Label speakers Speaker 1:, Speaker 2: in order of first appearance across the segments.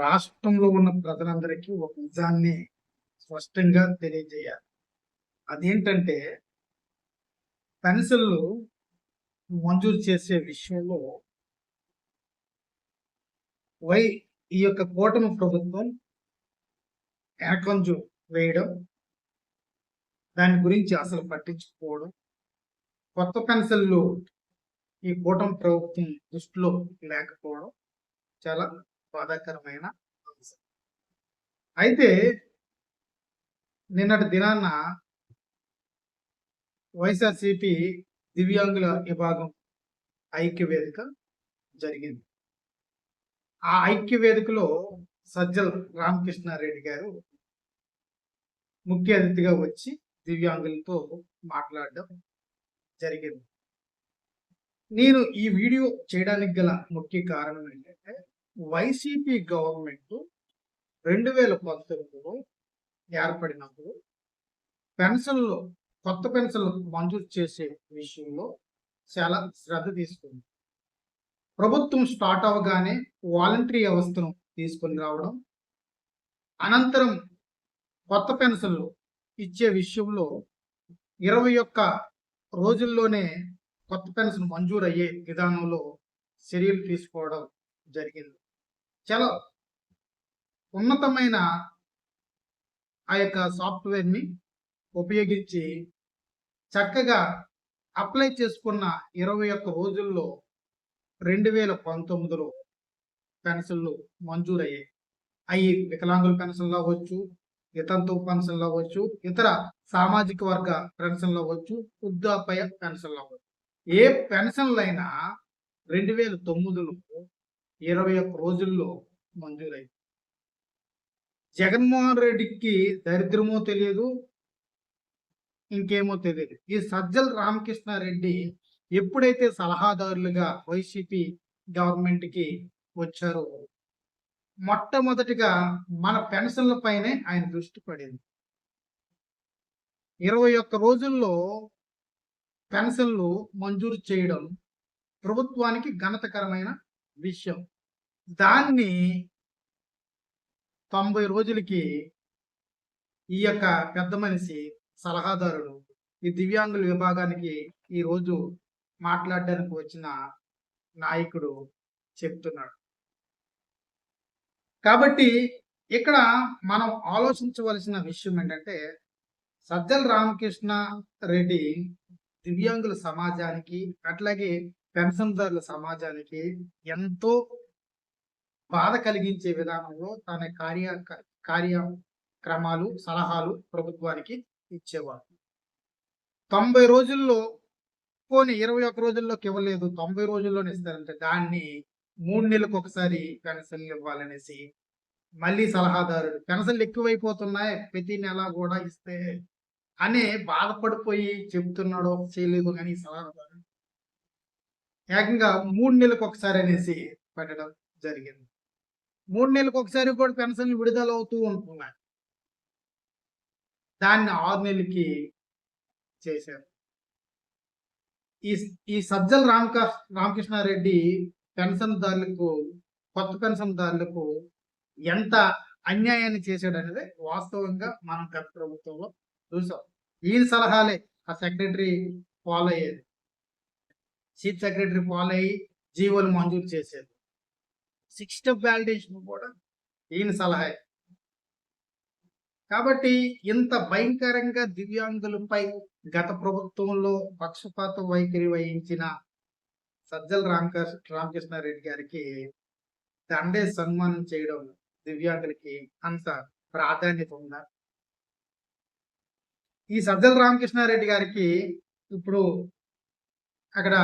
Speaker 1: రాష్ట్రంలో ఉన్న ప్రజలందరికీ ఒక నిజాన్ని స్పష్టంగా తెలియజేయాలి. అదేంటంటే పెన్షన్లు మంజూరు చేసే విషయంలో వై ఈ యొక్క కూటమి ప్రభుత్వం ఏకంజు వేయడం దాని గురించి అసలు పట్టించుకోవడం కొత్త పెన్షన్లు ఈ కూటమి ప్రభుత్వం దృష్టిలో లేకపోవడం చాలా బాధాకరమైన అయితే నిన్నటి దినాన్న వైఎస్ఆర్సిపి దివ్యాంగుల విభాగం ఐక్య వేదిక జరిగింది. ఆ ఐక్య వేదికలో సజ్జల్ రామకృష్ణారెడ్డి గారు ముఖ్య అతిథిగా వచ్చి దివ్యాంగులతో మాట్లాడడం జరిగింది. నేను ఈ వీడియో చేయడానికి గల ముఖ్య కారణం ఏంటంటే వైసీపీ గవర్నమెంట్ రెండు వేల పంతొమ్మిదిలో ఏర్పడినప్పుడు పెన్షన్లు కొత్త పెన్షన్లు మంజూరు చేసే విషయంలో చాలా శ్రద్ధ తీసుకుంది. ప్రభుత్వం స్టార్ట్ అవగానే వాలంటరీ వ్యవస్థను తీసుకొని రావడం అనంతరం కొత్త పెన్షన్లు ఇచ్చే విషయంలో ఇరవై ఒక్క రోజుల్లోనే కొత్త పెన్షన్ మంజూరు అయ్యే విధానంలో చర్యలు తీసుకోవడం జరిగింది. చాలా ఉన్నతమైన ఆ యొక్క సాఫ్ట్వేర్ని ఉపయోగించి చక్కగా అప్లై చేసుకున్న ఇరవై ఒక్క రోజుల్లో రెండు వేల పంతొమ్మిదిలో పెన్షన్లు మంజూరయ్యాయి. అవి వికలాంగుల పెన్షన్లు అవ్వచ్చు ఇతంతు పెన్షన్లు అవ్వచ్చు ఇతర సామాజిక వర్గ పెన్షన్లు అవ్వచ్చు వృద్ధాప్య పెన్షన్లు అవ్వచ్చు. ఏ పెన్షన్లైనా రెండు వేల తొమ్మిదిలో ఇరవై ఒక్క రోజుల్లో మంజూరైంది జగన్మోహన్ రెడ్డికి దరిద్రమో తెలియదు ఇంకేమో తెలియదు. ఈ సజ్జల రామకృష్ణారెడ్డి ఎప్పుడైతే సలహాదారులుగా వైసీపీ గవర్నమెంట్కి వచ్చారో మొట్టమొదటిగా మన పెన్షన్ల పైనే ఆయన దృష్టి పడింది. ఇరవై ఒక్క రోజుల్లో పెన్షన్లు మంజూరు చేయడం ప్రభుత్వానికి ఘనతకరమైన విషయం. దాన్ని తొంభై రోజులకి ఈ యొక్క పెద్ద మనిషి సలహాదారుడు ఈ దివ్యాంగుల విభాగానికి ఈ రోజు మాట్లాడడానికి వచ్చిన నాయకుడు చెప్తున్నాడు. కాబట్టి ఇక్కడ మనం ఆలోచించవలసిన విషయం ఏంటంటే సజ్జల రామకృష్ణ రెడ్డి దివ్యాంగుల సమాజానికి అట్లాగే పెన్షన్దారుల సమాజానికి ఎంతో బాధ కలిగించే విధానంలో తన కార్య కార్యక్రమాలు సలహాలు ప్రభుత్వానికి ఇచ్చేవారు. తొంభై రోజుల్లో పోనీ ఇరవై ఒక్క రోజుల్లోకి ఇవ్వలేదు. తొంభై రోజుల్లోనే ఇస్తారంటే దాన్ని మూడు నెలలకు ఒకసారి పెన్షన్లు ఇవ్వాలనేసి మళ్ళీ సలహాదారుడు పెన్షన్లు ఎక్కువైపోతున్నాయి ప్రతి నెల కూడా ఇస్తే అనే బాధపడిపోయి చెబుతున్నాడో చేయలేదు కానీ సలహాదారు ఏకంగా మూడు నెలలకు ఒకసారి అనేసి పెట్టడం జరిగింది. మూడు నెలలకు ఒకసారి కూడా పెన్షన్లు విడుదల అవుతూ ఉంటున్నాయి. దాన్ని ఆరు నెలలకి చేశారు. ఈ ఈ సజ్జల రామక రామకృష్ణారెడ్డి పెన్షన్దారులకు కొత్త పెన్షన్దారులకు ఎంత అన్యాయాన్ని చేశాడు అనేది వాస్తవంగా మనం గత ప్రభుత్వంలో చూసాం. ఈయన సలహాలే ఆ సెక్రటరీ ఫాలో అయ్యేది. చీఫ్ సెక్రటరీ ఫాలో అయ్యి జీవోలు మంజూరు చేసేది సిక్స్ స్టెప్ వ్యాలిడేషన్ కూడా ఈయన సలహా. కాబట్టి ఇంత భయంకరంగా దివ్యాంగులపై గత ప్రభుత్వంలో పక్షపాత వైఖరి వహించిన సజ్జల రామకృష్ణ రామకృష్ణారెడ్డి గారికి దండే సన్మానం చేయడం దివ్యాంగులకి అంత ప్రాధాన్యత ఉందా ఈ సజ్జల రామకృష్ణారెడ్డి గారికి ఇప్పుడు అక్కడ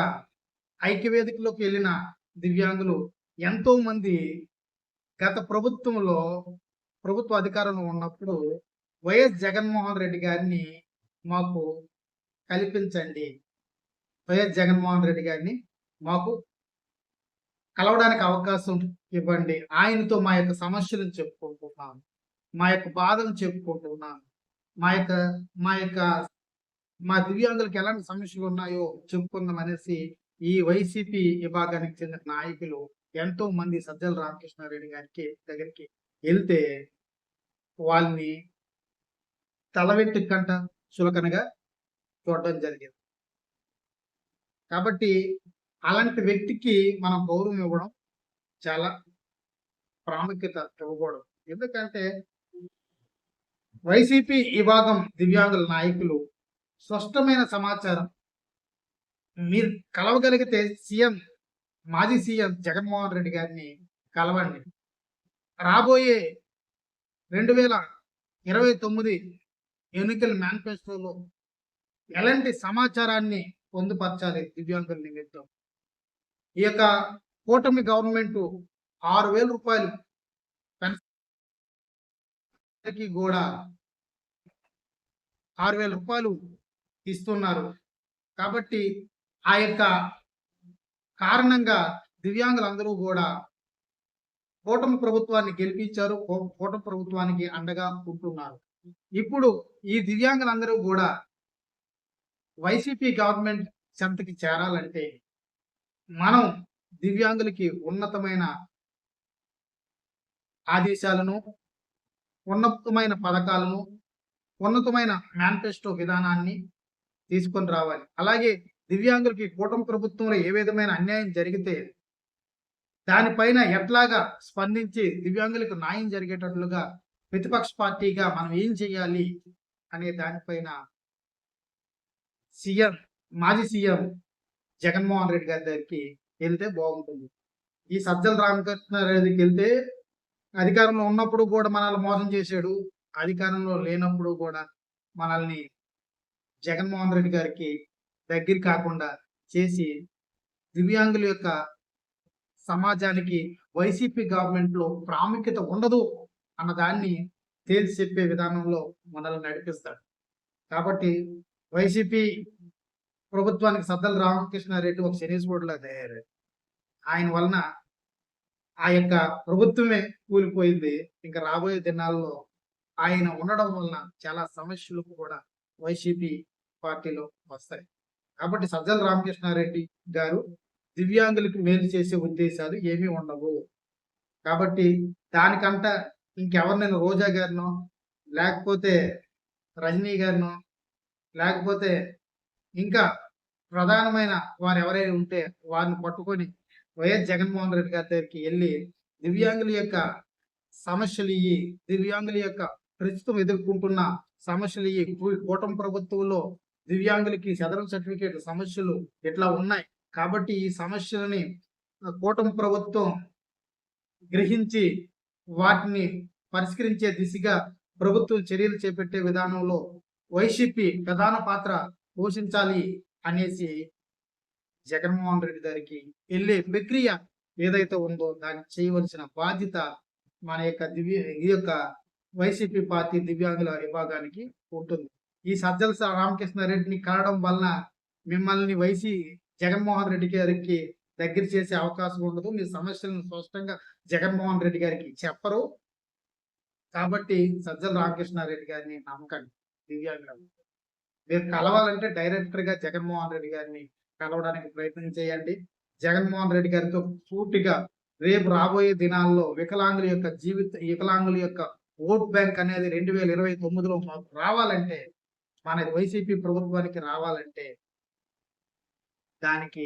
Speaker 1: ఐక్య వేదికలోకి వెళ్ళిన దివ్యాంగులు ఎంతో మంది గత ప్రభుత్వంలో ప్రభుత్వ అధికారంలో ఉన్నప్పుడు వైఎస్ జగన్మోహన్ రెడ్డి గారిని మాకు కల్పించండి. వైఎస్ జగన్మోహన్ రెడ్డి గారిని మాకు కలవడానికి అవకాశం ఇవ్వండి. ఆయనతో మా యొక్క సమస్యలను చెప్పుకుంటున్నాం మా యొక్క బాధను చెప్పుకుంటున్నాం మా యొక్క మా యొక్క మా దివ్యాంగులకు ఎలాంటి సమస్యలు ఉన్నాయో చెప్పుకుందాం అనేసి ఈ వైసీపీ విభాగానికి చెందిన నాయకులు ఎంతో మంది సజ్జల రామకృష్ణారెడ్డి గారికి దగ్గరికి వెళ్తే వాళ్ళని తలవెట్టు కంట చులకనగా చూడడం జరిగింది. కాబట్టి అలాంటి వ్యక్తికి మనం గౌరవం ఇవ్వడం చాలా ప్రాముఖ్యత ఇవ్వకూడదు. ఎందుకంటే వైసీపీ విభాగం దివ్యాంగుల నాయకులు స్పష్టమైన సమాచారం మీరు కలవగలిగితే సీఎం మాజీ సీఎం జగన్మోహన్ రెడ్డి గారిని కలవండి. రాబోయే రెండు వేల ఇరవై తొమ్మిది ఎన్నికల మేనిఫెస్టోలో ఎలాంటి సమాచారాన్ని పొందుపరచాలి దివ్యాంగుల నిమిత్తం? ఈ యొక్క కూటమి గవర్నమెంట్ ఆరు వేల రూపాయలు పెన్షన్కి కూడా ఆరు వేల రూపాయలు ఇస్తున్నారు. కాబట్టి ఆ యొక్క కారణంగా దివ్యాంగులందరూ కూడా కూటమి ప్రభుత్వాన్ని గెలిపించారు కూటమి ప్రభుత్వానికి అండగా ఉంటున్నారు. ఇప్పుడు ఈ దివ్యాంగులందరూ కూడా వైసీపీ గవర్నమెంట్ చెంతకి చేరాలంటే మనం దివ్యాంగులకి ఉన్నతమైన ఆదేశాలను ఉన్నతమైన పథకాలను ఉన్నతమైన మేనిఫెస్టో విధానాన్ని తీసుకొని రావాలి. అలాగే దివ్యాంగులకి కూటమి ప్రభుత్వంలో ఏ విధమైన అన్యాయం జరిగితే దానిపైన ఎట్లాగా స్పందించి దివ్యాంగులకు న్యాయం జరిగేటట్లుగా ప్రతిపక్ష పార్టీగా మనం ఏం చేయాలి అనే దానిపైన సీఎం మాజీ సీఎం జగన్మోహన్ రెడ్డి గారి దగ్గరికి వెళ్తే బాగుంటుంది. ఈ సజ్జల రామకృష్ణారెడ్డికి వెళ్తే అధికారంలో ఉన్నప్పుడు కూడా మనల్ని మోసం చేశాడు. అధికారంలో లేనప్పుడు కూడా మనల్ని జగన్మోహన్ రెడ్డి గారికి దగ్గర కాకుండా చేసి దివ్యాంగుల యొక్క సమాజానికి వైసీపీ గవర్నమెంట్లో ప్రాముఖ్యత ఉండదు అన్న దాన్ని తేల్చి చెప్పే విధానంలో మనల్ని నడిపిస్తాడు. కాబట్టి వైసీపీ ప్రభుత్వానికి సద్దల రామకృష్ణారెడ్డి ఒక శనీశ్వరుడులా తయారయ్యాడు ఆయన వలన ఆ యొక్క ప్రభుత్వమే కూలిపోయింది. ఇంకా రాబోయే దినాల్లో ఆయన ఉండడం వలన చాలా సమస్యలు కూడా వైసీపీ పార్టీలో వస్తాయి. కాబట్టి సజ్జల రామకృష్ణారెడ్డి గారు దివ్యాంగులకు మేలు చేసే ఉద్దేశాలు ఏమీ ఉండవు. కాబట్టి దానికంట ఇంకెవరినైనా రోజా గారినో లేకపోతే రజనీ గారినో లేకపోతే ఇంకా ప్రధానమైన వారు ఎవరైనా ఉంటే వారిని పట్టుకొని వైఎస్ జగన్మోహన్ రెడ్డి గారి దగ్గరికి వెళ్ళి దివ్యాంగుల యొక్క సమస్యలు ఇవి దివ్యాంగుల యొక్క ప్రస్తుతం ఎదుర్కొంటున్న సమస్యలు ఇవి కూటమి ప్రభుత్వంలో దివ్యాంగులకి సదరన్ సర్టిఫికేట్ సమస్యలు ఇట్లా ఉన్నాయి? కాబట్టి ఈ సమస్యలని కూటమి ప్రభుత్వం గ్రహించి వాటిని పరిష్కరించే దిశగా ప్రభుత్వం చర్యలు చేపట్టే విధానంలో వైసీపీ ప్రధాన పాత్ర పోషించాలి అనేసి జగన్మోహన్ రెడ్డి గారికి వెళ్ళే ప్రక్రియ ఏదైతే ఉందో దాన్ని చేయవలసిన బాధ్యత మన యొక్క దివ్య ఈ యొక్క వైసీపీ పార్టీ దివ్యాంగుల విభాగానికి ఉంటుంది. ఈ సజ్జల రామకృష్ణారెడ్డిని కలవడం వలన మిమ్మల్ని వైసీ జగన్మోహన్ రెడ్డి గారికి దగ్గర చేసే అవకాశం ఉండదు. మీ సమస్యలను స్పష్టంగా జగన్మోహన్ రెడ్డి గారికి చెప్పరు. కాబట్టి సజ్జల రామకృష్ణారెడ్డి గారిని నమ్మకండి. దివ్యాంగులు. మీరు కలవాలంటే డైరెక్టర్గా జగన్మోహన్ రెడ్డి గారిని కలవడానికి ప్రయత్నం చేయండి. జగన్మోహన్ రెడ్డి గారితో పూర్తిగా రేపు రాబోయే దినాల్లో వికలాంగుల యొక్క జీవిత వికలాంగుల యొక్క ఓట్ బ్యాంక్ అనేది రెండు వేల ఇరవై తొమ్మిదిలో రావాలంటే మన వైసీపీ ప్రభుత్వానికి రావాలంటే దానికి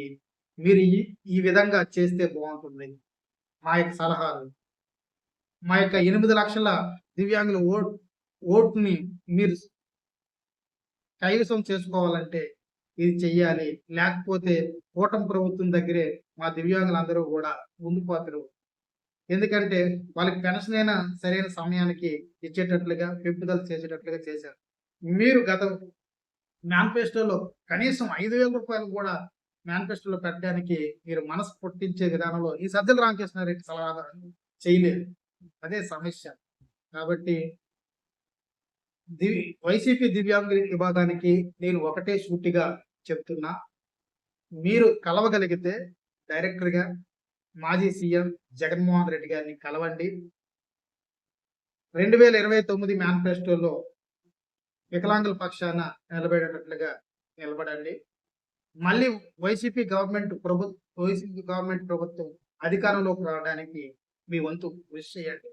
Speaker 1: మీరు ఈ ఈ విధంగా చేస్తే బాగుంటుంది. మా యొక్క సలహాలు. మా యొక్క ఎనిమిది లక్షల దివ్యాంగుల ఓట్ ఓట్ని మీరు కైవసం చేసుకోవాలంటే ఇది చెయ్యాలి. లేకపోతే కూటమి ప్రభుత్వం దగ్గరే మా దివ్యాంగులందరూ కూడా ఉండిపోతారు. ఎందుకంటే వాళ్ళకి పెన్షన్ అయినా సరైన సమయానికి ఇచ్చేటట్లుగా పెంపుదల చేసేటట్లుగా చేశారు. మీరు గత మేనిఫెస్టోలో కనీసం ఐదు వేల రూపాయలు కూడా మేనిఫెస్టోలో పెట్టడానికి మీరు మనసు పుట్టించే విధానంలో ఈ సజ్జల రామకృష్ణారెడ్డి సలహాదారు చేయలేదు. అదే సమస్య. కాబట్టి దివి వైసీపీ దివ్యాంగుల విభాగానికి నేను ఒకటే సూటిగా చెప్తున్నా. మీరు కలవగలిగితే డైరెక్టర్గా మాజీ సీఎం జగన్మోహన్ రెడ్డి గారిని కలవండి. రెండు వేల ఇరవై తొమ్మిది మేనిఫెస్టోలో వికలాంగుల పక్షాన నిలబడేటట్లుగా నిలబడండి. మళ్ళీ వైసీపీ గవర్నమెంట్ ప్రభుత్వం వైసీపీ గవర్నమెంట్ ప్రభుత్వం అధికారంలోకి రావడానికి మీ వంతు కృషి చేయండి.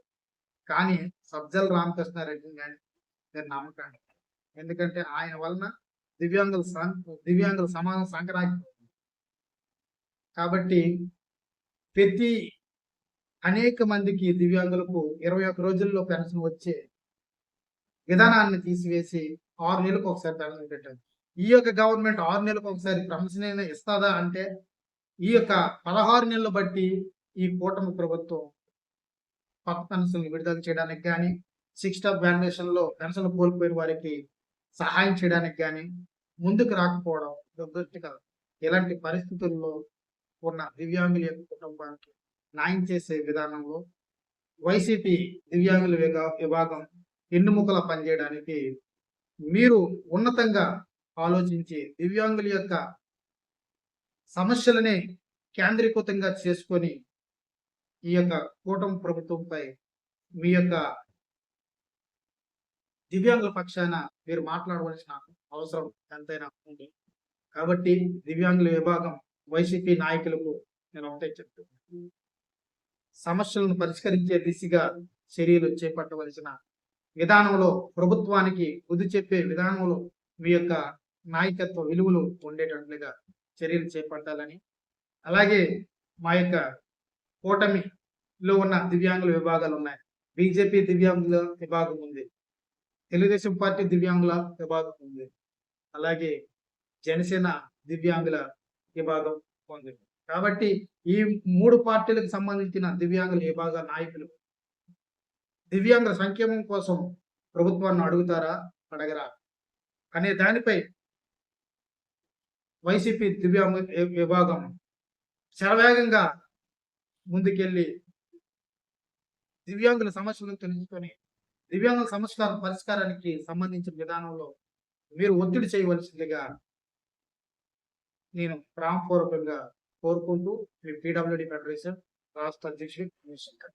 Speaker 1: కానీ సజ్జల రామకృష్ణారెడ్డిని కానీ నేను నమ్మకండి. ఎందుకంటే ఆయన వలన దివ్యాంగుల దివ్యాంగుల సమాజం సంక్రాంతి కాబట్టి ప్రతి అనేక మందికి దివ్యాంగులకు ఇరవై ఒక్క రోజుల్లో పెన్షన్ వచ్చే విధానాన్ని తీసివేసి ఆరు నెలలకు ఒకసారి పెన్షన్ పెట్టారు. ఈ యొక్క గవర్నమెంట్ ఆరు నెలలకు ఒకసారి పెన్షన్ అయినా ఇస్తుందా అంటే ఈ యొక్క పదహారు నెలలు బట్టి ఈ కూటమి ప్రభుత్వం కొత్త పెన్షన్లు విడుదల చేయడానికి కానీ సిక్స్ ఆఫ్ వ్యాలిడేషన్లో కోల్పోయిన వారికి సహాయం చేయడానికి కానీ ముందుకు రాకపోవడం దురదృష్టకరం. ఇలాంటి పరిస్థితుల్లో ఉన్న దివ్యాంగుల యొక్క కుటుంబానికి న్యాయం చేసే విధానంలో వైసీపీ దివ్యాంగుల విభాగం ఎన్నుముకల పనిచేయడానికి మీరు ఉన్నతంగా ఆలోచించి దివ్యాంగుల యొక్క సమస్యలనే కేంద్రీకృతంగా చేసుకొని ఈ యొక్క కూటమి ప్రభుత్వంపై మీ యొక్క దివ్యాంగుల పక్షాన మీరు మాట్లాడవలసిన అవసరం ఎంతైనా ఉంది. కాబట్టి దివ్యాంగుల విభాగం వైసీపీ నాయకులకు నేను ఒకటే చెప్తున్నాను. సమస్యలను పరిష్కరించే దిశగా చర్యలు చేపట్టవలసిన విధానంలో ప్రభుత్వానికి బుద్ధి చెప్పే విధానంలో మీ యొక్క నాయకత్వ విలువలు ఉండేటట్లుగా చర్యలు చేపట్టాలని అలాగే మా యొక్క కూటమిలో ఉన్న దివ్యాంగుల విభాగాలు ఉన్నాయి. బీజేపీ దివ్యాంగుల విభాగం ఉంది. తెలుగుదేశం పార్టీ దివ్యాంగుల విభాగం ఉంది. అలాగే జనసేన దివ్యాంగుల విభాగం ఉంది. కాబట్టి ఈ మూడు పార్టీలకు సంబంధించిన దివ్యాంగుల విభాగ నాయకులు దివ్యాంగుల సంక్షేమం కోసం ప్రభుత్వాన్ని అడుగుతారా? అడగరా. అనే దానిపై వైసీపీ దివ్యాంగ విభాగం శరవేగంగా ముందుకెళ్ళి దివ్యాంగుల సమస్యలను తెలుసుకొని దివ్యాంగుల సమస్యల పరిష్కారానికి సంబంధించిన విధానంలో మీరు ఒత్తిడి చేయవలసిందిగా నేను ప్రాణపూర్వకంగా కోరుకుంటూ మీ పీడబ్ల్యూడి ఫెడరేషన్ రాష్ట్ర అధ్యక్షుడు శంకర్